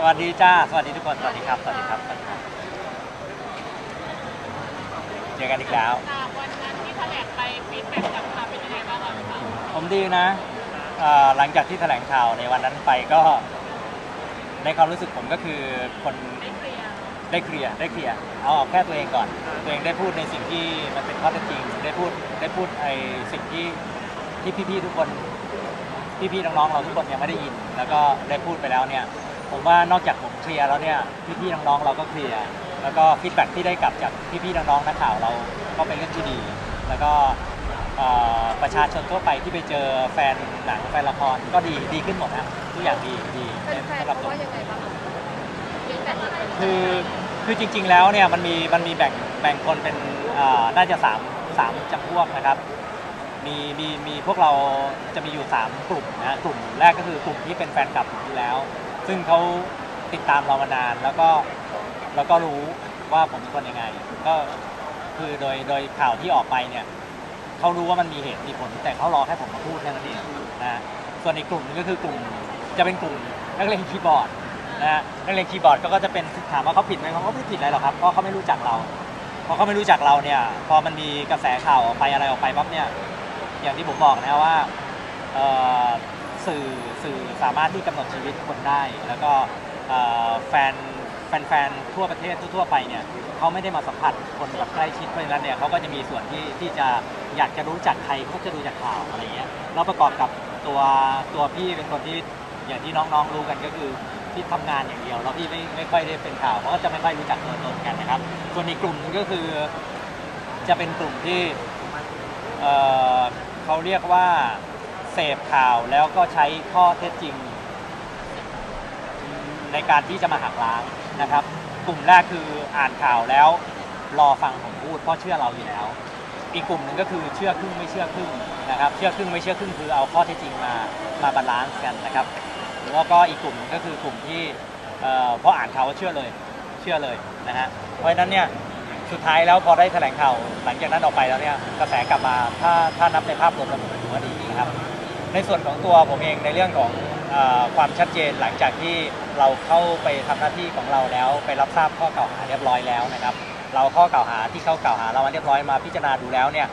สวัสดีจ้า สวัสดีทุกคน สวัสดีครับ สวัสดีครับ สวัสดีครับ เจอกันอีกแล้วค่ะวันนั้นที่แถลงไปฟีดแบ็กกลับมาเป็นยังไงบ้างคะพี่ปาผมดีนะเอ่อหลังจากที่แถลงข่าวในวันนั้นไปก็ ในความรู้สึกผมก็คือคนได้เคลียร์ได้เคลียร์ได้เคลียร์เอาออกแค่ตัวเองก่อน ตัวเองได้พูดในสิ่งที่มันเป็นข้อเท็จจริง ได้พูดได้พูดไอ้สิ่งที่ที่พี่ๆทุกคน พี่ๆน้องๆเราทุกคนยังไม่ได้ยิน แล้วก็ได้พูดไปแล้วเนี่ย ผมว่านอกจากผมเคลียร์แล้วเนี่ยพี่ๆน้องๆเราก็เคลียร์แล้วก็ฟีดแบ็กที่ได้กลับจากพี่ๆน้องๆนักข่าวเราก็เป็นเรื่องที่ดี แล้วก็เอ่อประชาชนทั่วไปที่ไปเจอแฟนหนังแฟนละครก็ดีดีขึ้นหมดนะทุกอย่างดีดีแฟนๆสำหรับเขาผมว่ายังไงบ้างคะฟีดแบ็กยังไงคือคือจริงๆแล้วเนี่ยมันมีมันมีแบ่งแบ่งคนเป็นเอ่อน่าจะสามสามจำพวกนะครับมีมีมีพวกเราจะมีอยู่ 3 กลุ่มนะกลุ่มแรกก็คือกลุ่มที่เป็นแฟนคลับอยู่แล้ว ซึ่งเขาติดตามเรามานานแล้วก็แล้วก็รู้ว่าผมเป็นคนยังไง ก็คือโดยโดยข่าวที่ออกไปเนี่ยเขารู้ว่ามันมีเหตุมีผล แต่เขารอให้ผมมาพูดแค่นั้นเองนะส่วนอีกกลุ่มนึงก็คือกลุ่มจะเป็นกลุ่มนักเล่นคีย์บอร์ดนะฮะนักเล่นคีย์บอร์ดก็จะเป็นถามว่าเขาผิดไหมเขาก็ไม่ผิดอะไรหรอกครับเพราะเขาไม่รู้จักเราพอเขาไม่รู้จักเราเนี่ยพอมันมีกระแสข่าวออกไปอะไรออกไปปั๊บเนี่ยอย่างที่ผมบอกนะว่าเอ่อ สื่อสื่อสามารถที่กำหนดชีวิตคนได้ แล้วก็เอ่อแฟนแฟนๆทั่วประเทศทั่วๆไปเนี่ยเขาไม่ได้มาสัมผัสคนแบบใกล้ชิดเพราะฉะนั้นเนี่ยเขาก็จะมีส่วนที่ที่จะอยากจะรู้จักใครเขาจะดูจากข่าวอะไรเงี้ยแล้วประกอบกับตัวตัวพี่เป็นคนที่อย่างที่น้องๆรู้กันก็คือที่ทำงานอย่างเดียวแล้วพี่ไม่ไม่ค่อยได้เป็นข่าวเพราะก็จะไม่ค่อยรู้จักตัวตนกันนะครับ ส่วนอีกกลุ่มหนึงก็คือ จะเป็นกลุ่มที่ เอ่อเขาเรียกว่า เสพข่าวแล้วก็ใช้ข้อเท็จจริง ในการที่จะมาหักล้างนะครับ กลุ่มแรกคืออ่านข่าวแล้วรอฟังผมพูดเพราะเชื่อเราอยู่แล้ว อีกกลุ่มหนึ่งก็คือเชื่อครึ่งไม่เชื่อครึ่งนะครับ เชื่อครึ่งไม่เชื่อครึ่งคือเอาข้อเท็จจริงมามาบาลานซ์กันนะครับแล้วก็อีกกลุ่มหนึ่งก็คือกลุ่มที่เอ่อพออ่านข่าวเชื่อเลยเชื่อเลยนะฮะเพราะฉะนั้นเนี่ยสุดท้ายแล้วพอได้แถลงข่าวหลังจากนั้นออกไปแล้วเนี่ยกระแสกลับมาถ้าถ้านับในภาพรวมแล้วผมถือว่าดีนะครับ ในส่วนของตัวผมเองในเรื่องของอความชัดเจนหลังจากที่เราเข้าไปทำหน้าที่ของเราแล้ว ไปรับทราบข้อกล่าวหาเรียบร้อยแล้วนะครับ เราข้อกล่าวหาที่เขากล่าวหาเรามาเรียบร้อยมาพิจารณาดูแล้วเนี่ย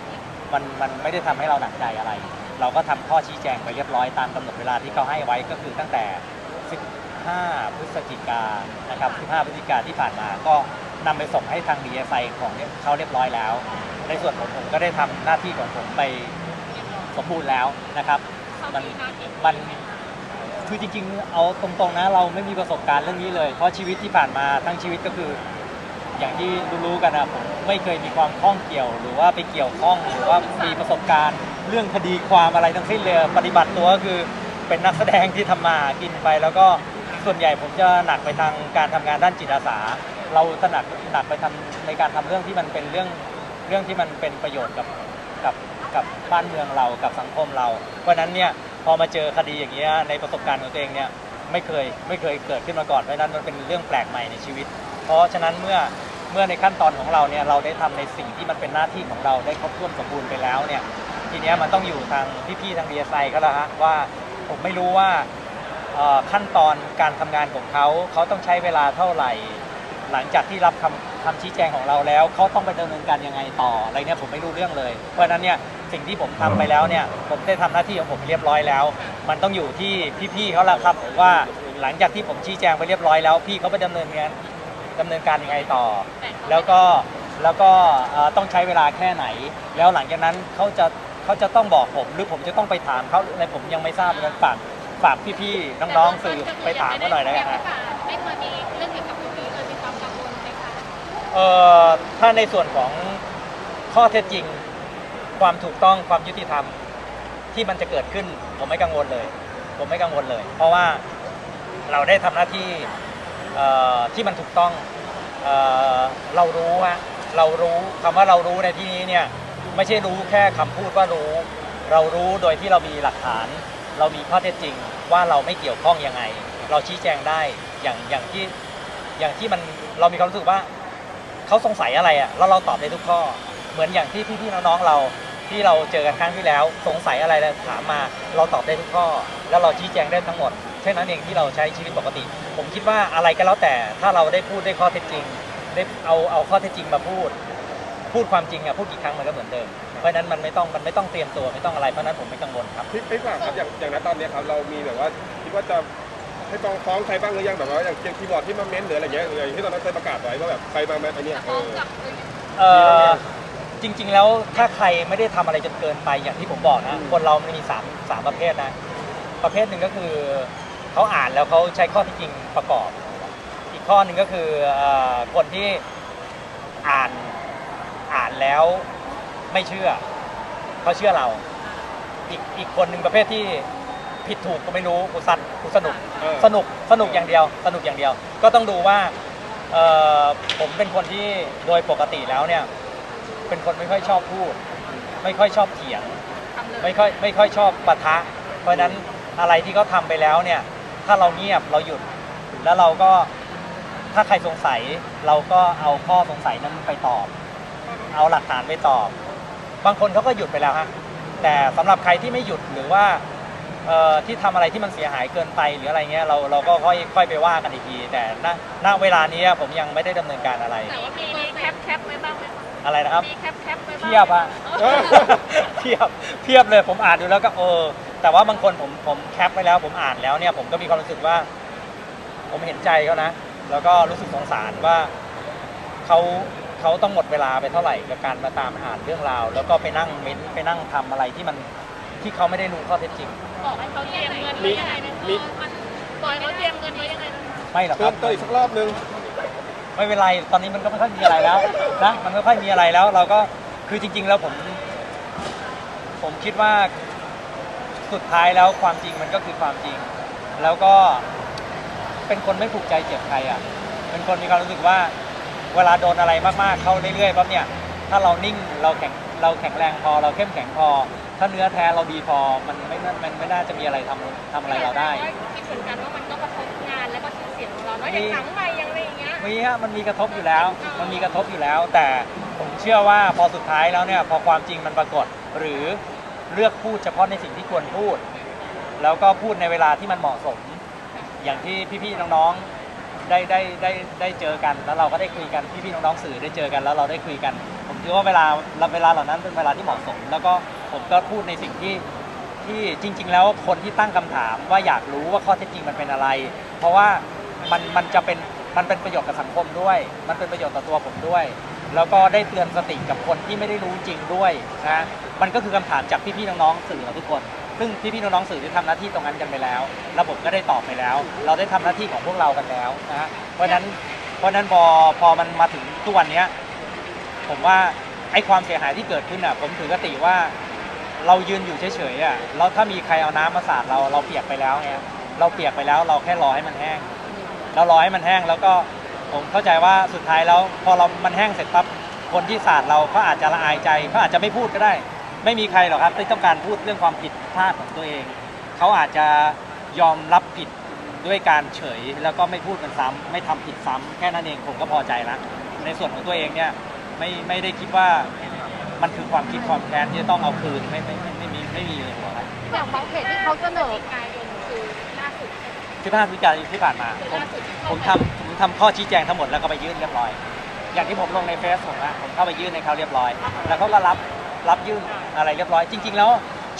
มันมันไม่ได้ทำให้เราหนักใจอะไร เราก็ทำข้อชี้แจงไปเรียบร้อยตามกำหนดเวลาที่เขาให้ไว้ก็คือตั้งแต่ 15 พฤศจิกายนนะครับ 15 พฤศจิกาที่ผ่านมาก็นำไปส่งให้ทางดีเอไของเขาเรียบร้อยแล้ว ในส่วนของผมก็ได้ทำหน้าที่ของผมไปสมบูรณ์แล้วนะครับ มีนาทีมันคือจริงๆ เอาตรงๆนะเราไม่มีประสบการณ์เรื่องนี้เลย เพราะชีวิตที่ผ่านมาทั้งชีวิตก็คือ อย่างที่รู้ๆกันนะผมไม่เคยมีความข้องเกี่ยว หรือว่าไปเกี่ยวข้องหรือว่ามีประสบการณ์ เรื่องคดีความอะไรทั้งสิ้นเลยปฏิบัติตัวก็คือเป็นนักแสดงที่ทำมาหากินไป แล้วก็ส่วนใหญ่ผมจะหนักไปทางการทำงานด้านจิตอาสา เราถนัดหนักไปทำในการทำเรื่องที่มันเป็นเรื่องเรื่องที่มันเป็นประโยชน์กับกับ กับบ้านเมืองเรากับสังคมเรา เพราะฉะนั้นเนี่ยพอมาเจอคดีอย่างเงี้ยในประสบการณ์ของตัวเองเนี่ยไม่เคยไม่เคยเกิดขึ้นมาก่อนเพราะนั้นมันเป็นเรื่องแปลกใหม่ในชีวิต เพราะฉะนั้นเมื่อเมื่อในขั้นตอนของเราเนี่ยเราได้ทำในสิ่งที่มันเป็นหน้าที่ของเราได้ครบถ้วนสมบูรณ์ไปแล้วเนี่ยทีเนี้ยมันต้องอยู่ทางพี่ๆทางดีเอสไอก็แล้วฮะว่าผมไม่รู้ว่าขั้นตอนการทำงานของเขาเขาต้องใช้เวลาเท่าไหร่ หลังจากที่รับคำคำชี้แจงของเราแล้ว เขาต้องไปดำเนินการยังไงต่ออะไรเนี่ยผมไม่รู้เรื่องเลย เพราะนั้นเนี่ย สิ่งที่ผมทำไปแล้วเนี่ยผมได้ทำหน้าที่ของผมเรียบร้อยแล้ว มันต้องอยู่ที่พี่ๆเขาละครับว่าหลังจากที่ผมชี้แจงไปเรียบร้อยแล้วพี่เขาไปดำเนินงานดำเนินการยังไงต่อ แล้วก็แล้วก็เอ่อต้องใช้เวลาแค่ไหน แล้วหลังจากนั้นเขาจะเขาจะต้องบอกผมหรือผมจะต้องไปถามเขาอะไรผมยังไม่ทราบเหมือนกันฝากฝากพี่ๆน้องๆสื่อไปถามเขาหน่อยแล้วกันนะไม่เคยมีเรื่องเกี่ยวกับตรงนี้เลยมีความกังวลไหมคะเอ่อถ้าในส่วนของข้อเท็จจริง ความถูกต้องความยุติธรรมที่มันจะเกิดขึ้น ผมไม่กังวลเลย ผมไม่กังวลเลย เพราะว่าเราได้ทำหน้าที่ที่มันถูกต้องเอเรารู้ว่าเรารู้คำว่าเรารู้ในที่นี้เนี่ยไม่ใช่รู้แค่คำพูดว่ารู้ เรารู้โดยที่เรามีหลักฐาน เรามีข้อเท็จจริงว่าเราไม่เกี่ยวข้องยังไง เราชี้แจงได้อย่างอย่างที่อย่างที่มันเรามีความรู้สึกว่าเขาสงสัยอะไรอะแล้วเราตอบได้ทุกข้อ เหมือนอย่างที่พี่ๆน้องๆเรา ที่เราเจอกันครั้งที่แล้ว สงสัยอะไรแล้วถามมา เราตอบได้ทุกข้อ แล้วเราชี้แจงได้ทั้งหมดแค่นั้นเองที่เราใช้ชีวิตปกติ ผมคิดว่าอะไรก็แล้วแต่ ถ้าเราได้พูดได้ข้อเท็จจริง ได้เอาเอาข้อเท็จจริงมาพูด พูดความจริงอะพูดกี่ครั้งมันก็เหมือนเดิม เพราะฉะนั้นมันไม่ต้องมันไม่ต้องเตรียมตัวไม่ต้องอะไรเพราะฉะนั้นผมไม่กังวลครับพี่พี่ฝากครับอย่างอย่างนั้นตอนเนี้ยครับเรามีแบบว่าคิดว่าจะให้ฟ้องฟ้องใครบ้างหรือยังแบบว่าอย่างเกมคีย์บอร์ดที่มาเม้นต์หรืออะไรเงี้ยอย่างที่ตอนนั้นเคยประกาศไว้ว่าแบบใครมาเม้นต์อันเนี้ยจะเอฟ้องอกลับเอ่อ จริง ๆ แล้วถ้าใครไม่ได้ทำอะไรจนเกินไปอย่างที่ผมบอกนะ คนเรามันมีสามสามประเภทนะ ประเภทหนึ่งก็คือเขาอ่านแล้วเขาใช้ข้อเที่จริงประกอบ อีกข้อหนึ่งก็คือเอ่อคนที่อ่านอ่านแล้วไม่เชื่อเขาเชื่อเรา อีกอีกคนหนึ่งประเภทที่ผิดถูกก็ไม่รู้กูสัตกูสนุก เออ สนุกสนุกอย่างเดียว สนุกอย่างเดียว ก็ต้องดูว่าเอ่อผมเป็นคนที่โดยปกติแล้วเนี่ย เป็นคนไม่ค่อยชอบพูด ไม่ค่อยชอบเถียงทำเลยไม่ค่อยไม่ค่อยชอบปะทะ เพราะฉะนั้นอะไรที่เขาทำไปแล้วเนี่ย ถ้าเราเงียบเราหยุด แล้วเราก็ถ้าใครสงสัยเราก็เอาข้อสงสัยนั้นไปตอบ เอาหลักฐานไปตอบ บางคนเขาก็หยุดไปแล้วฮะแต่สำหรับใครที่ไม่หยุดหรือว่าเอ่อที่ทำอะไรที่มันเสียหายเกินไปหรืออะไรเงี้ยเราเราก็ค่อยค่อยไปว่ากันอีกที แต่ณณเวลานี้ผมยังไม่ได้ดำเนินการอะไรแต่ว่ามีมีแคปแคปไว้บ้างไหมคะ อะไรนะครับ มีแคปแคปไว้บ้างเทียบอะเออเทียบเทียบเลยผมอ่านดูแล้วก็เออ แต่ว่าบางคนผมผมแคปไว้แล้ว ผมอ่านแล้วเนี่ยผมก็มีความรู้สึกว่า ผมเห็นใจเขานะ แล้วก็รู้สึกสงสารว่าเขาเขาต้องหมดเวลาไปเท่าไหร่กับการมาตามอ่านเรื่องราว แล้วก็ไปนั่งเม้นไปนั่งทำอะไรที่มันที่เขาไม่ได้รู้ข้อเท็จจริง บอกให้เขาเตรียมเงินไว้ยังไงนะมี มันบอกให้เขาเตรียมเงินไว้ยังไงนะ ไม่หรอกคเตือรันบเตือนอีกสักรอบนึง ไม่เป็นไรตอนนี้มันก็ไม่ค่อยมีอะไรแล้วนะมันไม่ค่อยมีอะไรแล้ว เราก็คือจริง ๆ แล้วผม ผมคิดว่าสุดท้ายแล้วความจริงมันก็คือความจริง แล้วก็เป็นคนไม่ผูกใจเจ็บใครอะ เป็นคนมีความรู้สึกว่า เวลาโดนอะไรมากๆเข้าเรื่อยๆปั๊บเนี่ย ถ้าเรานิ่งเราแข็งเราแข็งแรงพอ เราเข้มแข็งพอ ถ้าเนื้อแท้เราดีพอมันไม่น่ามันไม่น่าจะมีอะไรทำทำอะไรเราได้ คิดเหมือนกันว่ามันก็กระทบงานและก็ชื่อเสียงของเราเนาะอย่างหนังใหม่อย่าง มีฮะมันมีกระทบอยู่แล้ว มันมีกระทบอยู่แล้ว แต่ผมเชื่อว่าพอสุดท้ายแล้วเนี่ยพอความจริงมันปรากฏ หรือเลือกพูดเฉพาะในสิ่งที่ควรพูด แล้วก็พูดในเวลาที่มันเหมาะสม อย่างที่พี่ๆน้องๆได้ได้ได้ได้เจอกัน แล้วเราก็ได้คุยกันพี่ๆน้องๆสื่อได้เจอกันแล้วเราได้คุยกัน ผมคิดว่าเวลาเวลาเหล่านั้นเป็นเวลาที่เหมาะสม แล้วก็ผมก็พูดในสิ่งที่ที่จริง ๆ แล้วคนที่ตั้งคำถามว่าอยากรู้ว่าข้อเท็จจริงมันเป็นอะไร เพราะว่ามันมันจะเป็น มันเป็นประโยชน์กับสังคมด้วย มันเป็นประโยชน์ต่อตัวผมด้วย แล้วก็ได้เตือนสติกับคนที่ไม่ได้รู้จริงด้วยนะ มันก็คือคำถามจากพี่ๆน้องๆสื่อทุกคน ซึ่งพี่ๆน้องๆสื่อที่ทำหน้าที่ตรงนั้นกันไปแล้วแล้วผมก็ได้ตอบไปแล้ว เราได้ทำหน้าที่ของพวกเรากันแล้วนะ เพราะฉะนั้น เพราะนั้นพอพอมันมาถึงทุกวันเนี้ยผมว่าไอ้ความเสียหายที่เกิดขึ้นอะ ผมถือกติว่าเรายืนอยู่เฉยๆอะ แล้วถ้ามีใครเอาน้ำมาสาดเรา เราเปียกไปแล้วไง เราเปียกไปแล้ว เราแค่รอให้มันแห้ง เรารอให้มันแห้งแล้วก็ผมเข้าใจว่าสุดท้ายแล้วพอเรา มันแห้งเสร็จปั๊บคนที่สาดเราก็อาจจะละอายใจเขาอาจจะไม่พูดก็ได้ ไม่มีใครหรอกครับที่ต้องการพูดเรื่องความผิดพลาดของตัวเอง เขาอาจจะยอมรับผิดด้วยการเฉยแล้วก็ไม่พูดกันซ้ำไม่ทำผิดซ้ำแค่นั้นเองผมก็พอใจละในส่วนของตัวเองเนี่ยไม่ไม่ได้คิดว่ามันคือความคิดความแค้นที่จะต้องเอาคืนไม่ไม่ไม่ไม่มีไม่มีเลยหัวครับอย่างบางเพจที่เขาเสนอกายนคือล่าสุด ที่ผ่านวิจารณ์ที่ผ่านมา ผมผมทำผมทำข้อชี้แจงทั้งหมดแล้วก็ไปยื่นเรียบร้อย อย่างที่ผมลงในเฟซผมนะผมเข้าไปยื่นในเขาเรียบร้อย แล้วเขาก็รับรับยื่นอะไรเรียบร้อย จริง ๆ แล้ว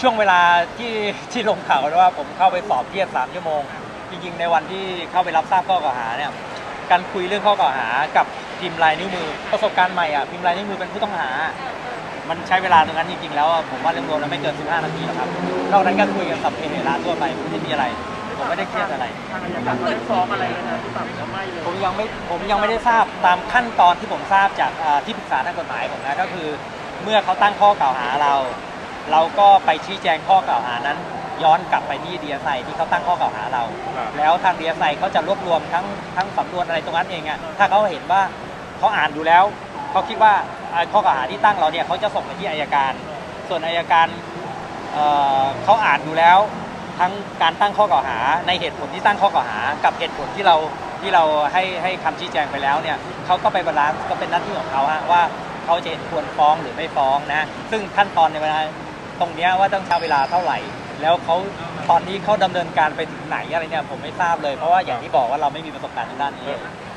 ช่วงเวลาที่ที่ลงข่าวว่าผมเข้าไปสอบเทียบสามชั่วโมง จริง ๆ ในวันที่เข้าไปรับทราบข้อกล่าวหาเนี่ยการคุยเรื่องข้อกล่าวหากับพิมพ์ลายนิ้วมือ ประสบการณ์ใหม่อะพิมพ์ลายนิ้วมือเป็นผู้ต้องหา มันใช้เวลาตรงนั้นจริงๆแล้วอะผมว่าเรื่องรวมแล้วไม่เกิน 15 นาทีหรอกครับนอกนั้นก็คุยกันสัพเพเหระทั่วไปไม่มีอะไร ผมไม่ได้เครียดอะไร ทางอายการเขาได้ฟ้องอะไรเลยนะพี่ปั๊มก็ไม่เลยผมยังไม่ผมยังไม่ได้ทราบตามขั้นตอนที่ผมทราบจากอ่าที่ปรึกษาทางกฎหมายผมนะก็คือ เมื่อเขาตั้งข้อกล่าวหาเรา เราก็ไปชี้แจงข้อกล่าวหานั้น ย้อนกลับไปที่ดีเอสไที่เขาตั้งข้อกล่าวหาเรา ครับ แล้วทางดีเอสไเขาจะรวบรวมทั้งทั้งสำนวนอะไรตรงนั้นเองอะถ้าเขาเห็นว่าเขาอ่านดูแล้วเขาคิดว่าอ่าข้อกล่าวหาที่ตั้งเราเนี่ยเขาจะส่งไปที่อายการ ส่วนอายการ เอ่อเขาอ่านดูแล้ว ทั้งการตั้งข้อกล่าวหา ในเหตุผลที่ตั้งข้อกล่าวหา กับเหตุผลที่เราที่เราให้ให้คำชี้แจงไปแล้วเนี่ยเขาก็ไปบาลานซ์ก็เป็นหน้าที่ของเขาฮะว่าเขาจะเห็นควรฟ้องหรือไม่ฟ้องนะซึ่งขั้นตอนในเวลาตรงเนี้ยว่าต้องใช้เวลาเท่าไหร่ แล้วเขาตอนนี้เขาดำเนินการไปถึงไหนอะไรเนี่ยผมไม่ทราบเลยเพราะว่าอย่างที่บอกว่าเราไม่มีประสบการณ์ทางด้านนี้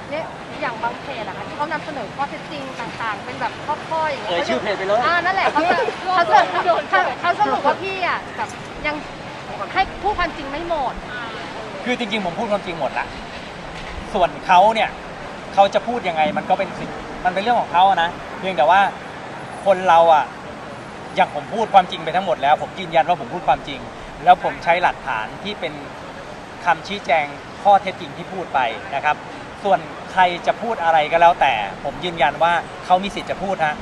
เนี่ยอย่างบางเพจอะค่ะที่เขานำเสนอข้อเท็จจริงต่างๆ เป็นแบบข้อๆอย่างเงี้เอ่ยยชื่อเพจไปเลยอ่านั่นแหละเขาจะเขาจะเขาเขาสรุปว่าพี่อะแบบยัง ให้พูดความจริงไม่หมด คือจริงๆผมพูดความจริงหมดละ ส่วนเขาเนี่ยเขาจะพูดยังไงมันก็เป็นสิ่งมันเป็นเรื่องของเขาอะนะเพียงแต่ว่าคนเราอะอย่างผมพูดความจริงไปทั้งหมดแล้ว ผมยืนยันว่าผมพูดความจริง แล้วผมใช้หลักฐานที่เป็นคำชี้แจงข้อเท็จจริงที่พูดไปนะครับ ส่วนใครจะพูดอะไรก็แล้วแต่ ผมยืนยันว่าเขามีสิทธิ์จะพูดฮะ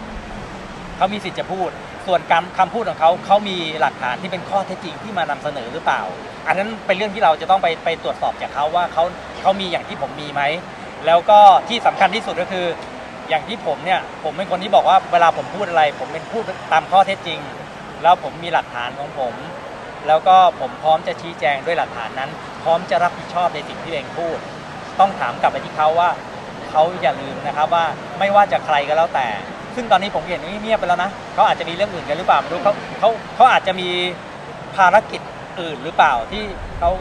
เขามีสิทธิ์จะพูด ส่วนคำคำพูดของเขาเขามีหลักฐานที่เป็นข้อเท็จจริงที่มานำเสนอหรือเปล่า อันนั้นเป็นเรื่องที่เราจะต้องไปไปตรวจสอบจากเขาว่าเขาเขามีอย่างที่ผมมีไหม แล้วก็ที่สำคัญที่สุดก็คือ อย่างที่ผมเนี่ยผมเป็นคนที่บอกว่าเวลาผมพูดอะไร ผมเป็นพูดตามข้อเท็จจริง แล้วผมมีหลักฐานของผม แล้วก็ผมพร้อมจะชี้แจงด้วยหลักฐานนั้น พร้อมจะรับผิดชอบในสิ่งที่เองพูด ต้องถามกลับไปที่เขาว่าเขาอย่าลืมนะครับว่าไม่ว่าจะใครก็แล้วแต่ ซึ่งตอนนี้ผมเห็นเงียบไปแล้วนะเขาอาจจะมีเรื่องอื่นกันหรือเปล่าไม่รู้เขาเขาเขาอาจจะมีภารกิจอื่นหรือเปล่าที่เขา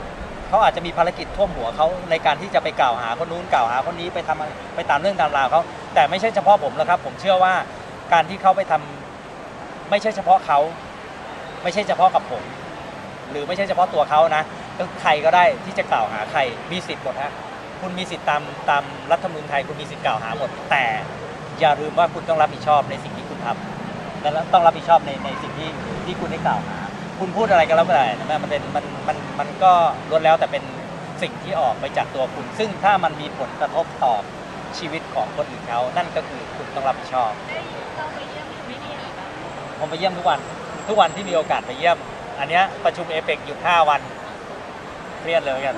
เขาอาจจะมีภารกิจท่วมหัวเขาในการที่จะไปกล่าวหาคนนู้นกล่าวหาคนนี้ไปทำไปตามเรื่องตามราวเขาแต่ไม่ใช่เฉพาะผมแล้วครับ ผมเชื่อว่าการที่เขาไปทำไม่ใช่เฉพาะเขา ไม่ใช่เฉพาะกับผม หรือไม่ใช่เฉพาะตัวเขานะก็ใครก็ได้ที่จะกล่าวหาใครมีสิทธิ์หมดฮะคุณมีสิทธิ์ตามตามรัฐธรรมนูญไทยคุณมีสิทธิ์กล่าวหาหมดแต่ อย่าลืมว่าคุณต้องรับผิดชอบในสิ่งที่คุณทำและต้องรับผิดชอบในในสิ่งที่ที่คุณได้กล่าวหาคุณพูดอะไรก็แล้วแต่นะมันเป็นมันมันมันก็ล้วนแล้วแต่เป็นสิ่งที่ออกไปจากตัวคุณ ซึ่งถ้ามันมีผลกระทบต่อชีวิตของคนอื่นเขานั่นก็คือคุณต้องรับผิดชอบได้เราไปเยี่ยมไม่ดีอะผมไปเยี่ยมทุกวัน ทุกวันที่มีโอกาสไปเยี่ยม อันเนี้ยประชุมเอเปกหยุด5วันเครียดเลยเหมือนกัน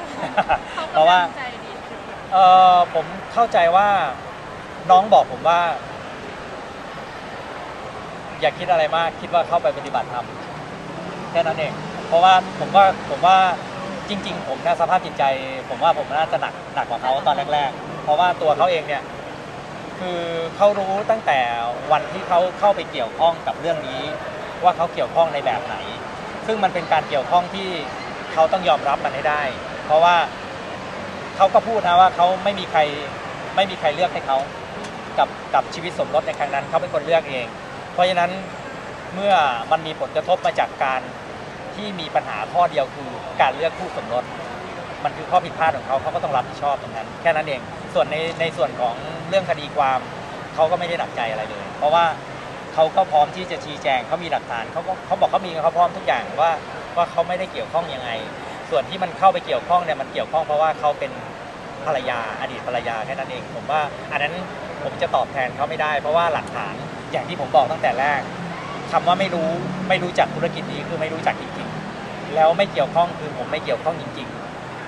เพราะว่าใจดีเออผมเข้าใจว่า น้องบอกผมว่า อย่าคิดอะไรมากคิดว่าเข้าไปปฏิบัติธรรมแค่นั้นเอง เพราะว่าผมว่าผมว่าจริง ๆ ผมนะสภาพจิตใจ ผมว่าผมน่าจะหนักหนักกว่าเขาตอนแรก ๆ เพราะว่าตัวเขาเองเนี่ย คือเขารู้ตั้งแต่วันที่เขาเข้าไปเกี่ยวข้องกับเรื่องนี้ ว่าเขาเกี่ยวข้องในแบบไหน ซึ่งมันเป็นการเกี่ยวข้องที่เขาต้องยอมรับมันให้ได้ เพราะว่าเขาก็พูดนะว่าเขาไม่มีใครไม่มีใครเลือกให้เขา กับกับชีวิตสมรสในครั้งนั้นเขาเป็นคนเลือกเอง เพราะฉะนั้นเมื่อมันมีผลกระทบมาจากการที่มีปัญหาข้อเดียวคือการเลือกคู่สมรส มันคือข้อผิดพลาดของเขาเขาก็ต้องรับผิดชอบตรงนั้น แค่นั้นเอง ส่วนในในส่วนของเรื่องคดีความเขาก็ไม่ได้หนักใจอะไรเลย เพราะว่าเขาก็พร้อมที่จะชี้แจงเขามีหลักฐานเขาก็เขาบอกเขามีเขาพร้อมทุกอย่างว่าว่าเขาไม่ได้เกี่ยวข้องยังไง ส่วนที่มันเข้าไปเกี่ยวข้องเนี่ยมันเกี่ยวข้องเพราะว่าเขาเป็นภรรยาอดีตภรรยาแค่นั้นเอง ผมว่าอันนั้น ผมจะตอบแทนเขาไม่ได้ เพราะว่าหลักฐานอย่างที่ผมบอกตั้งแต่แรกคำว่าไม่รู้ไม่รู้จักธุรกิจนี้คือไม่รู้จักจริงๆ แล้วไม่เกี่ยวข้องคือผมไม่เกี่ยวข้องจริง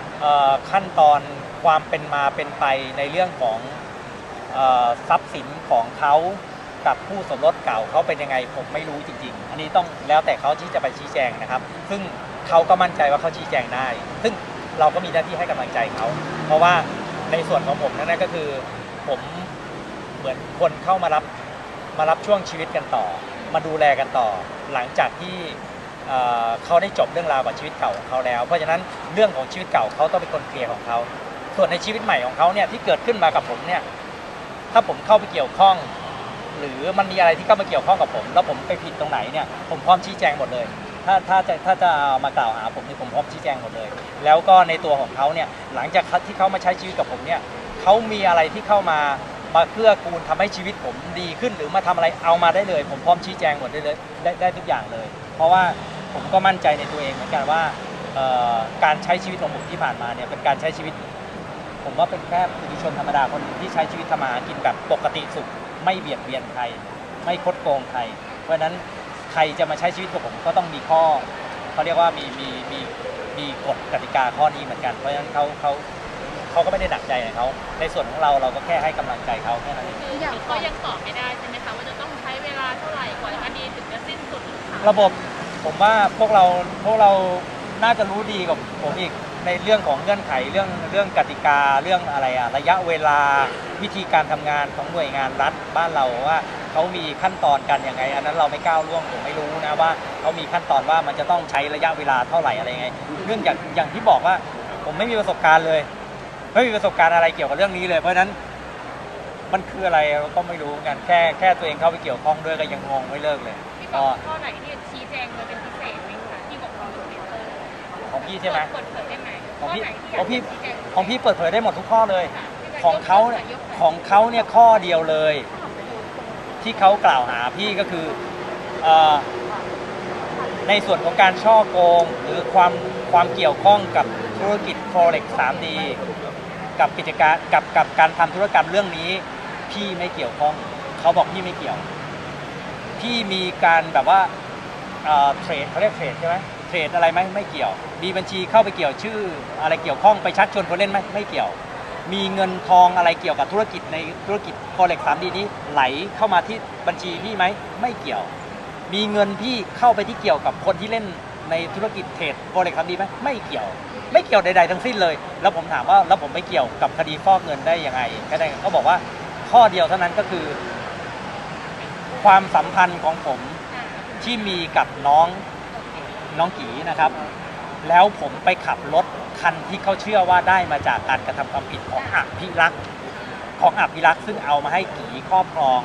ๆขั้นตอนความเป็นมาเป็นไปในเรื่องของออทรัพย์สินของเขากับผู้สมรสเก่าเขาเป็นยังไงผมไม่รู้จริง ๆ อันนี้ต้องแล้วแต่เขาที่จะไปชี้แจงนะครับ ซึ่งเขาก็มั่นใจว่าเขาชี้แจงได้ ซึ่งเราก็มีหน้าที่ให้กำลังใจเขา เพราะว่าในส่วนของผมนั่นก็คือผม เหมือนคนเข้ามารับมารับช่วงชีวิตกันต่อ มาดูแลกันต่อ หลังจากที่เอ่อเขาได้จบเรื่องราวกับชีวิตเก่าของเขาแล้ว เพราะฉะนั้นเรื่องของชีวิตเก่าเขาต้องเป็นคนเคลียร์ของเขา ส่วนในชีวิตใหม่ของเขาเนี่ยที่เกิดขึ้นมากับผมเนี่ยถ้าผมเข้าไปเกี่ยวข้อง หรือมันมีอะไรที่เข้ามาเกี่ยวข้องกับผม แล้วผมไปผิดตรงไหนเนี่ยผมพร้อมชี้แจงหมดเลย ถ้าถ้าจะถ้าจะมากล่าวหาผมเนี่ยผมพร้อมชี้แจงหมดเลย แล้วก็ในตัวของเขาเนี่ยหลังจากที่เขามาใช้ชีวิตกับผมเนี่ยเขามีอะไรที่เข้ามา มาเกื้อกูลทำให้ชีวิตผมดีขึ้นหรือมาทำอะไรเอามาได้เลย ผมพร้อมชี้แจงหมดได้เลยได้ได้ทุกอย่างเลย เพราะว่าผมก็มั่นใจในตัวเองเหมือนกันว่าการใช้ชีวิตของผมที่ผ่านมาเนี่ยเป็นการใช้ชีวิต ผมว่าเป็นแค่ผู้ชนธรรมดาคนที่ใช้ชีวิตทำมากินแบบปกติสุข ไม่เบียดเบียนใคร ไม่คดโกงใคร เพราะฉะนั้นใครจะมาใช้ชีวิตกับผมก็ต้องมีข้อเขาเรียกว่ามีมีมีมีกฎกติกาข้อนี้เหมือนกัน เพราะฉะนั้นเขาเขา เขาก็ไม่ได้หนักใจในเขาในส่วนของเราเราก็แค่ให้กำลังใจเขาแค่นั้นเอง คืออย่างเขายังตอบไม่ได้ใช่ไหมคะว่าจะต้องใช้เวลาเท่าไหร่กว่าคดีถึงจะสิ้นสุดหรือเปล่าระบบผมว่าพวกเราพวกเราน่าจะรู้ดีกว่าผมอีกในเรื่องของเงื่อนไขเรื่องเรื่องกติกาเรื่องอะไรอะระยะเวลาวิธีการทำงานของหน่วยงานรัฐบ้านเราว่าเขามีขั้นตอนกันยังไง อันนั้นเราไม่ก้าวล่วงผมไม่รู้นะว่าเขามีขั้นตอนว่ามันจะต้องใช้ระยะเวลาเท่าไหร่อะไรยังไงเรื่องอย่างอย่างที่บอกว่าผมไม่มีประสบการณ์เลย ไม่มีประสบการณ์อะไรเกี่ยวกับเรื่องนี้เลย เพราะฉะนั้นมันคืออะไรเราก็ไม่รู้เหมือนกันแค่แค่ตัวเองเข้าไปเกี่ยวข้องด้วยก็ยังงงไม่เลิกเลยพี่บก็อกข้อไหนที่ชี้แจงเลยเป็นพิเศษไหมคะที่บอกเราอยู่ในเตอร์ของพี่ใช่ไหม เปิดเผยได้ไหมของพี่ข้อไหนที่ของพี่ยากชี้แจงของพี่เปิดเผยได้หมดทุกข้อเลยค่ะที่จะของเขาเนี่ยยกแบบของเขาเนี่ยข้อเดียวเลย ที่เขากล่าวหาพี่ก็คือเอ่อในส่วนของการช่อโกง หรือความความเกี่ยวข้องกับธุรกิจ forex 3D กับกิจการกับกับการทำธุรกรรมเรื่องนี้ พี่ไม่เกี่ยวข้อง เขาบอกพี่ไม่เกี่ยว พี่มีการแบบว่าเทรดเขาเรียกเทรดใช่ไหมเทรดอะไรไหมไม่เกี่ยว มีบัญชีเข้าไปเกี่ยวชื่อ อะไรเกี่ยวข้องไปชักชวนคนเล่นไหมไม่เกี่ยว มีเงินทองอะไรเกี่ยวกับธุรกิจในธุรกิจ forex 3D นี้ไหลเข้ามาที่บัญชีพี่ไหมไม่เกี่ยว มีเงินพี่เข้าไปที่เกี่ยวกับคนที่เล่น ในธุรกิจเทรด forex 3D ไหมไม่เกี่ยว ไม่เกี่ยวใดๆทั้งสิ้นเลย แล้วผมถามว่าแล้วผมไม่เกี่ยวกับคดีฟอกเงินได้ยังไงก็ได้เขาบอกว่าข้อเดียวเท่านั้นก็คือ ความสัมพันธ์ของผมที่มีกับน้องน้องกีนะครับ แล้วผมไปขับรถคันที่เขาเชื่อว่าได้มาจากการกระทำความผิดของอภิรักษ์ของอภิรักษ์ซึ่งเอามาให้กีครอบครอง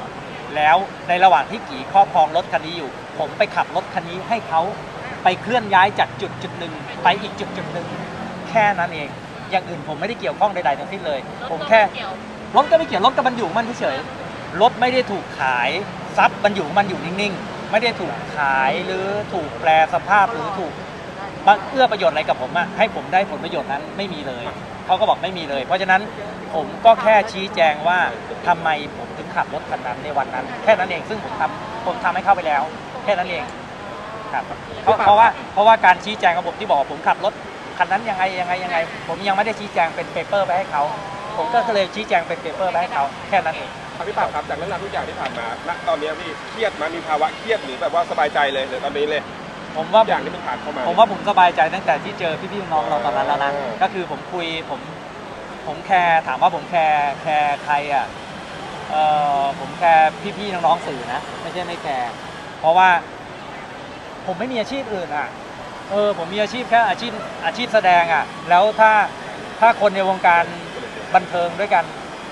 แล้วในระหว่างที่กีครอบครองรถคันนี้อยู่ ผมไปขับรถคันนี้ให้เขา ไปเคลื่อนย้ายจากจุดจุดหนึ่งไปอีกจุดจุดหนึ่งแค่นั้นเอง อย่างอื่นผมไม่ได้เกี่ยวข้องใดๆทั้งสิ้นเลย ผมแค่เกี่ยวรถก็ไม่เกี่ยวรถก็มันอยู่ของมันเฉยๆรถไม่ได้ถูกขายทรัพย์มันอยู่ของมันอยู่นิ่งๆ ไม่ได้ถูกขายหรือถูกแปลสภาพหรือถูกมาเอื้อประโยชน์อะไรกับผมอะให้ผมได้ผลประโยชน์นั้นไม่มีเลยเขาก็บอกไม่มีเลย เพราะฉะนั้นผมก็แค่ชี้แจงว่าทำไมผมถึงขับรถคันนั้นในวันนั้น แค่นั้นเองซึ่งผมทำผมทำให้เข้าไปแล้ว แค่นั้นเอง ครับเพราะเพราะว่าเพราะว่าการชี้แจงของผมที่บอกว่าผมขับรถคันนั้นยังไงยังไงยังไง ผมยังไม่ได้ชี้แจงเป็นเปเปอร์ไปให้เขาผมก็เลยชี้แจงเป็นเปเปอร์ไปให้เขาแค่นั้นเองครับพี่ปราบครับจากเรื่องราวทุกอย่างที่ผ่านมาณตอนนี้พี่เครียดมามีภาวะเครียดหรือแบบว่าสบายใจเลยหรือตอนนี้เลย ผมว่าทุกอย่างที่มันผ่านเข้ามา ผมว่าผมสบายใจตั้งแต่ที่เจอพี่ๆน้องๆเราตอนนั้นแล้วนะอ๋อก็คือผมคุยผมผมแคร์ถามว่าผมแคร์แคร์ใครอะเออผมแคร์พี่ๆน้องๆสื่อนะ ไม่ใช่ไม่แคร์เพราะว่า ผมไม่มีอาชีพอื่นอะเออผมมีอาชีพแค่อาชีพอาชีพแสดงอะ แล้วถ้าถ้าคนในวงการบันเทิงด้วยกัน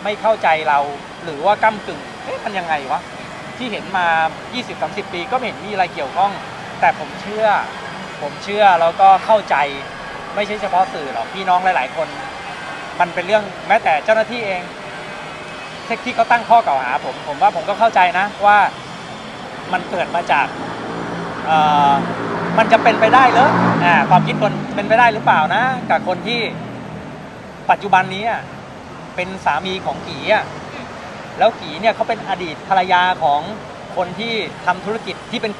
ไม่เข้าใจเรา หรือว่าก้ากึ่งเอ๊ะมันยังไงวะที่เห็นมา 20-30 ปีก็ไม่เห็นมีอะไรเกี่ยวข้อง แต่ผมเชื่อ ผมเชื่อแล้วก็เข้าใจไม่ใช่เฉพาะสื่อหรอกพี่น้องหลาย ๆ คน มันเป็นเรื่องแม้แต่เจ้าหน้าที่เองที่เขาตั้งข้อกล่าวหาผมผมว่าผมก็เข้าใจนะว่ามันเกิดมาจาก เอ่อมันจะเป็นไปได้เหรออ่าความคิดคนเป็นไปได้หรือเปล่านะ กับคนที่ปัจจุบันนี้อะเป็นสามีของกีอะแล้วกีเนี่ยเขาเป็นอดีตภรรยาของคนที่ทำธุรกิจที่เป็น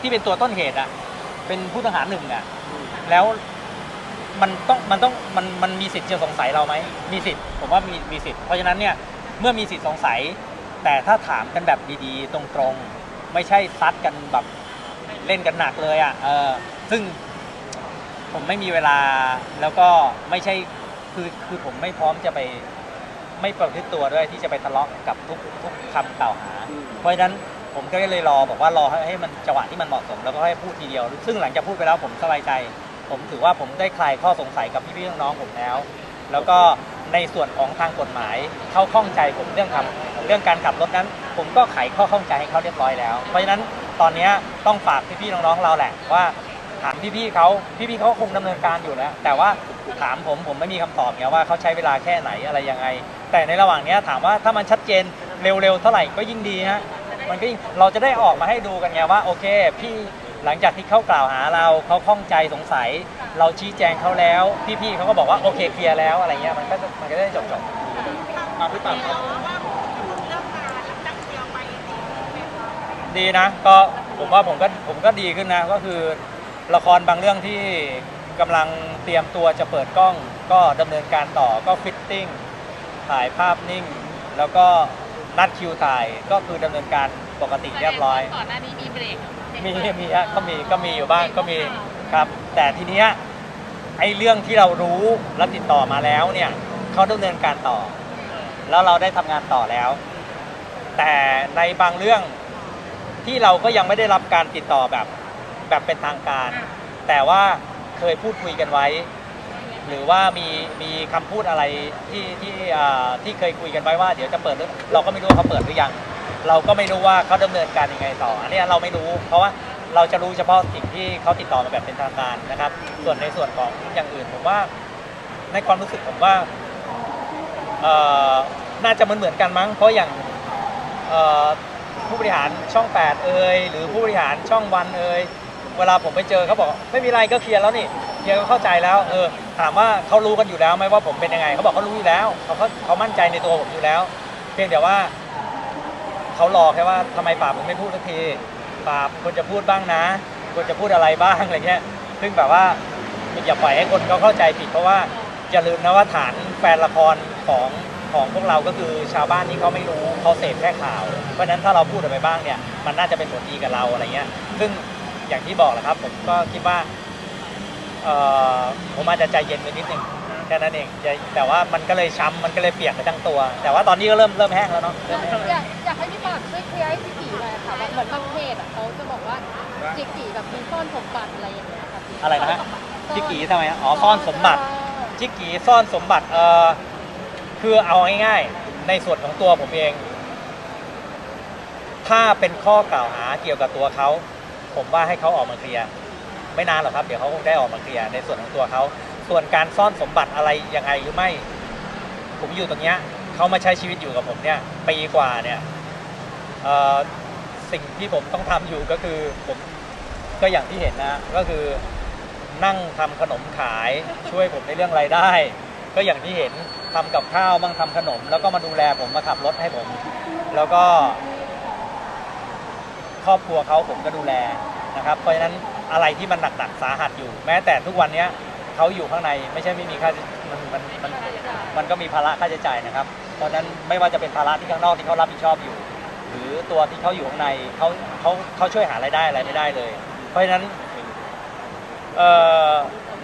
ที่เป็นตัวต้นเหตุอะเป็นผู้ต้องหาหนึ่งอะแล้วมันต้องมันต้องมันมันมีสิทธิ์จะสงสัยเราไหมมีสิทธิ์ผมว่ามีมีสิทธิ์เพราะฉะนั้นเนี่ยเมื่อมีสิทธิ์สงสัย แต่ถ้าถามกันแบบดีๆ ตรงๆ ไม่ใช่ซัดกันแบบ เล่นกันหนักเลยอะเออซึ่งผมไม่มีเวลาแล้วก็ไม่ใช่คือคือผมไม่พร้อมจะไปไม่ประพฤติตัวด้วยที่จะไปทะเลาะกับทุกทุกคำกล่าวหา เพราะฉะนั้นผมก็เลยรอบอกว่ารอให้ให้มันจังหวะที่มันเหมาะสมแล้วก็ให้พูดทีเดียว ซึ่งหลังจากพูดไปแล้วผมสบายใจ ผมถือว่าผมได้คลายข้อสงสัยกับพี่ๆน้องๆผมแล้ว แล้วก็ในส่วนของทางกฎหมายเขาข้องใจผมเรื่องขับเรื่องการขับรถนั้น ผมก็ไขข้อข้องใจให้เขาเรียบร้อยแล้ว เพราะฉะนั้น ตอนนี้ต้องฝากพี่ๆน้องๆเราแหละว่าถามพี่ๆเขาพี่ๆเขาคงดำเนินการอยู่แล้ว แต่ว่าถามผมผมไม่มีคำตอบไงว่าเขาใช้เวลาแค่ไหนอะไรยังไง แต่ในระหว่างนี้ถามว่าถ้ามันชัดเจนเร็วๆเท่าไหร่ก็ยิ่งดีฮะมันก็ยิ่งเราจะได้ออกมาให้ดูกันไงว่าโอเค พี่หลังจากที่เขากล่าวหาเราเขาข้องใจสงสัย เราชี้แจงเขาแล้ว พี่ๆเขาก็บอกว่าโอเคเคลียร์แล้วอะไรเงี้ยมันก็มันก็ได้จบจบครับพี่ปราบครับ ดีนะ ก็ผมว่าผมก็ผมก็ดีขึ้นนะ ก็คือละครบางเรื่องที่กำลังเตรียมตัวจะเปิดกล้อง ก็ดำเนินการต่อก็ฟิตติ้งถ่ายภาพนิ่ง แล้วก็นัดคิวถ่ายก็คือดำเนินการปกติเรียบร้อย ก่อนหน้านี้มีเบรกมีมีฮะก็มีก็มีอยู่บ้างก็มีครับ แต่ทีเนี้ยไอ้เรื่องที่เรารู้แล้วติดต่อมาแล้วเนี่ยเขาดำเนินการต่อ แล้วเราได้ทำงานต่อแล้ว แต่ในบางเรื่อง ที่เราก็ยังไม่ได้รับการติดต่อแบบแบบเป็นทางการ แต่ว่าเคยพูดคุยกันไว้ หรือว่ามีมีคำพูดอะไรที่ที่อ่าที่เคยคุยกันไว้ว่าเดี๋ยวจะเปิดหรือเราก็ไม่รู้ว่าเขาเปิดหรือยัง เราก็ไม่รู้ว่าเขาดำเนินการยังไงต่อ อันเนี้ยเราไม่รู้ เพราะว่าเราจะรู้เฉพาะสิ่งที่เขาติดต่อมาแบบเป็นทางการนะครับ ส่วนในส่วนของอย่างอื่นผมว่า ในความรู้สึกผมว่าเอ่อน่าจะเหมือนเหมือนๆกันมั้ง เพราะอย่างเอ่อ ผู้บริหารช่อง 8 เอ่ยหรือผู้บริหารช่องวันเอ่ยเวลาผมไปเจอเขาบอก ไม่มีไรก็เคลียร์แล้วนี่เคลียร์ก็เข้าใจแล้วเออถามว่าเขารู้กันอยู่แล้วไหมว่าผมเป็นยังไงเขาบอกเขารู้อยู่แล้วเขาเขาเขามั่นใจในตัวผมอยู่แล้ว เพียงแต่ว่าเขารอแค่ว่าทำไมป่าผมไม่พูดสักทีป่าควรจะพูดบ้างนะควรจะพูดอะไรบ้างอะไรเงี้ยซึ่งแบบว่าอย่าปล่อยให้คนเขาเข้าใจผิดเพราะว่าอย่าลืมนะว่าฐานแฟนละครของ ของพวกเราก็คือชาวบ้านที่เขาไม่รู้เขาเสพแค่ข่าว เพราะฉะนั้นถ้าเราพูดออกไปบ้างเนี่ยมันน่าจะเป็นผลดีกับเราอะไรเงี้ย ซึ่งอย่างที่บอกแหละครับ ผมก็คิดว่าเอ่อผมอาจจะใจเย็นไปนิดนึงแค่นั้นเองใจแต่ว่ามันก็เลยช้ำมันก็เลยเปียกไปทั้งตัว แต่ว่าตอนนี้ก็เริ่มเริ่มแห้งแล้วเนาะเริ่มแห้ง อยากอยากให้พี่ปากช่วยเคลียร์ให้พี่กีหน่อยค่ะว่าเหมือนบางเพจอะเขาจะบอกว่าจิกกีแบบมีซ่อนสมบัติอะไรอย่างเงี้ยค่ะพี่อะไรนะฮะซ่อนจิกกีทำไมฮะอ๋อซ่อนสมบัติ จิกกีซ่อนสมบัติเอ่อ คือเอาง่ายๆ ในส่วนของตัวผมเอง ถ้าเป็นข้อกล่าวหาเกี่ยวกับตัวเขา ผมว่าให้เขาออกมาเคลียร์ไม่นานหรอกครับ เดี๋ยวเขาคงได้ออกมาเคลียร์ในส่วนของตัวเขา ส่วนการซ่อนสมบัติอะไรยังไงหรือไม่ ผมอยู่ตรงเนี้ยเขามาใช้ชีวิตอยู่กับผมเนี่ยปีกว่าเนี่ยสิ่งที่ผมต้องทำอยู่ก็คือผมก็อย่างที่เห็นนะก็คือนั่งทำขนมขายช่วยผมในเรื่องรายได้ ก็อย่างที่เห็น ทำกับข้าวบ้างทำขนม แล้วก็มาดูแลผมมาขับรถให้ผม แล้วก็ ครอบครัวเขาผมก็ดูแลนะครับ เพราะฉะนั้นอะไรที่มันหนักๆสาหัสอยู่ แม้แต่ทุกวันเนี้ยเขาอยู่ข้างในไม่ใช่ไม่มีค่ามันมันมันมันก็มีภาระค่าใช้จ่ายนะครับ เพราะฉะนั้นไม่ว่าจะเป็นภาระที่ข้างนอกที่เขารับผิดชอบอยู่ หรือตัวที่เขาอยู่ข้างในเขาเขาเขาช่วยหารายได้อะไรไม่ได้เลย เพราะฉะนั้นเอ่อ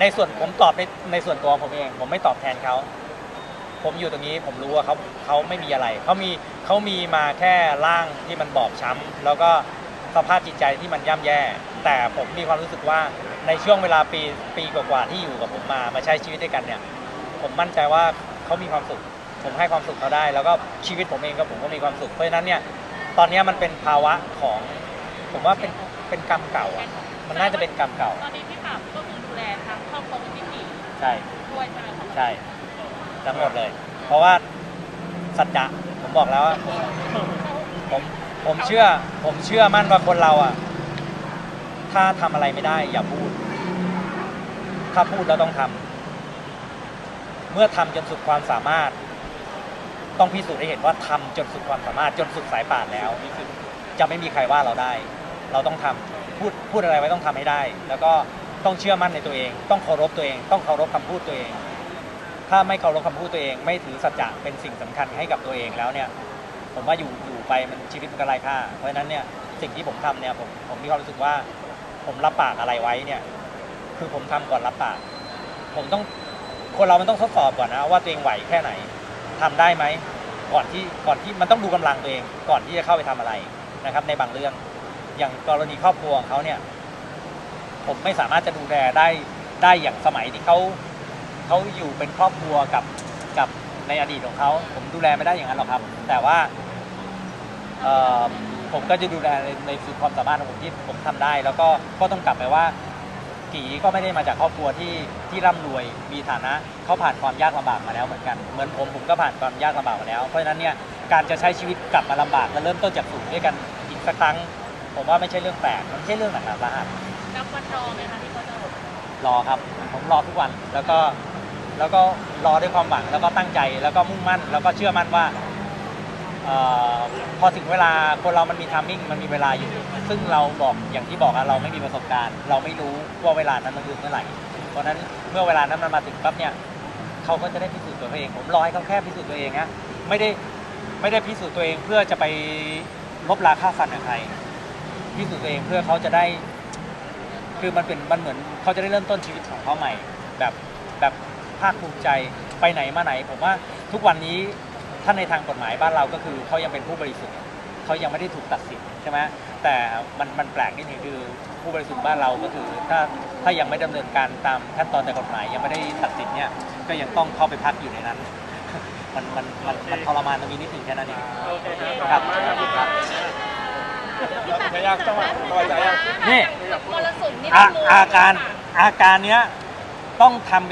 ในส่วนผมตอบในในส่วนตัวผมเอง ผมไม่ตอบแทนเขา ผมอยู่ตรงนี้ผมรู้ว่าเขาเขาไม่มีอะไรเขามีเขามีมาแค่ร่างที่มันบอบช้ำแล้วก็สภาพจิตใจที่มันย่ำแย่ แต่ผมมีความรู้สึกว่าในช่วงเวลาปีปีกว่าๆที่อยู่กับผมมามาใช้ชีวิตด้วยกันเนี่ย ผมมั่นใจว่าเขามีความสุข ผมให้ความสุขเขาได้ แล้วก็ชีวิตผมเองก็ผมก็มีความสุขเพราะฉะนั้นเนี่ยตอนนี้มันเป็นภาวะของ ผมว่าเป็นเป็นกรรมเก่าอะมันน่าจะเป็นกรรมเก่า ตอนนี้พี่ปราบก็คือดูแลทั้งครอบครัวของพี่ปีใช่ด้วยใช่ไหมคะใช่ ทั้งหมดเลย เพราะว่าสัจจะผมบอกแล้วว่าผมผมเชื่อ ผมเชื่อมั่นว่าคนเราอะ ถ้าทำอะไรไม่ได้ อย่าพูด ถ้าพูดแล้วต้องทำเมื่อทำจนสุดความสามารถ ต้องพิสูจน์ให้เห็นว่าทำจนสุดความสามารถจนสุดสายป่านแล้ว จะไม่มีใครว่าเราได้ เราต้องทำพูดพูดอะไรไว้ต้องทำให้ได้ แล้วก็ต้องเชื่อมั่นในตัวเอง ต้องเคารพตัวเอง ต้องเคารพคำพูดตัวเอง ถ้าไม่เคารพคำพูดตัวเอง ไม่ถือสัจจะเป็นสิ่งสำคัญให้กับตัวเองแล้วเนี่ย ผมว่าอยู่อยู่ไปมันชีวิตมันก็ไร้ค่า เพราะฉะนั้นเนี่ยสิ่งที่ผมทำเนี่ยผมผมมีความรู้สึกว่า ผมรับปากอะไรไว้เนี่ยคือผมทำก่อนรับปาก ผมต้องคนเรามันต้องทดสอบก่อนนะว่าตัวเองไหวแค่ไหนทำได้ไหมก่อนที่ก่อนที่มันต้องดูกำลังตัวเอง ก่อนที่จะเข้าไปทำอะไรนะครับ ในบางเรื่อง อย่างกรณีครอบครัวของเขาเนี่ย ผมไม่สามารถจะดูแลได้ได้อย่างสมัยที่เขา เขาอยู่เป็นครอบครัวกับกับในอดีตของเขาผมดูแลไม่ได้อย่างนั้นหรอกครับ แต่ว่าเอ่อผมก็จะดูแลในในสุดความสามารถของผมที่ผมทำได้ แล้วก็ก็ต้องกลับไปว่ากีก็ไม่ได้มาจากครอบครัวที่ที่ร่ำรวยมีฐานะเขาผ่านความยากลำบากมาแล้วเหมือนกันเหมือนผมผมก็ผ่านความยากลำบากมาแล้วเพราะฉะนั้นเนี่ยการจะใช้ชีวิตกลับมาลำบากและเริ่มต้นจากศูนย์ด้วยกันอีกสักครั้ง ผมว่าไม่ใช่เรื่องแปลกมันไม่ใช่เรื่องหนักหนาสาหัส นับวันรอไหมคะที่เขาจะรอครับผมรอทุกวันแล้วก็ แล้วก็รอด้วยความหวังแล้วก็ตั้งใจแล้วก็มุ่งมั่น แล้วก็เชื่อมั่นว่าเออพอถึงเวลาคนเรามันมีทามมิ่งมันมีเวลาอยู่ ซึ่งเราบอกอย่างที่บอกอะเราไม่มีประสบการณ์ เราไม่รู้ว่าเวลานั้นมันคือเมื่อไหร่เพราะนั้นเมื่อเวลานั้นมันมาถึงปั๊บเนี่ยเขาก็จะได้พิสูจน์ตัวเอง ผมรอให้เขาแค่พิสูจน์ตัวเองนะไม่ได้ไม่ได้พิสูจน์ตัวเองเพื่อจะไปลบราค่าฟันกับใครพิสูจน์ตัวเองเพื่อเขาจะได้ คือมันเป็นมันเหมือนเขาจะได้เริ่มต้นชีวิตของเขาใหม่ แบบ ภาคภูมิใจไปไหนมาไหน ผมว่าทุกวันนี้ถ้าในทางกฎหมายบ้านเราก็คือเขายังเป็นผู้บริสุทธิ์เขายังไม่ได้ถูกตัดสินใช่ไหมแต่มันมันแปลกนิดนึงคือผู้บริสุทธิ์บ้านเราก็คือ ถ้าถ้ายังไม่ดำเนินการตามขั้นตอนแต่กฎหมายยังไม่ได้ตัดสินเนี่ยก็ยังต้องเข้าไปพักอยู่ในนั้น มันมันมันมันทรมานตรงนี้นิดหนึ่งแค่นั้นเองโอเคคครัรับบครับไม่ยากจังหวะสบายใจยังนี่มรสุมนี่อาไม่รู้อาการอาการเนี้ยต้องทำกัน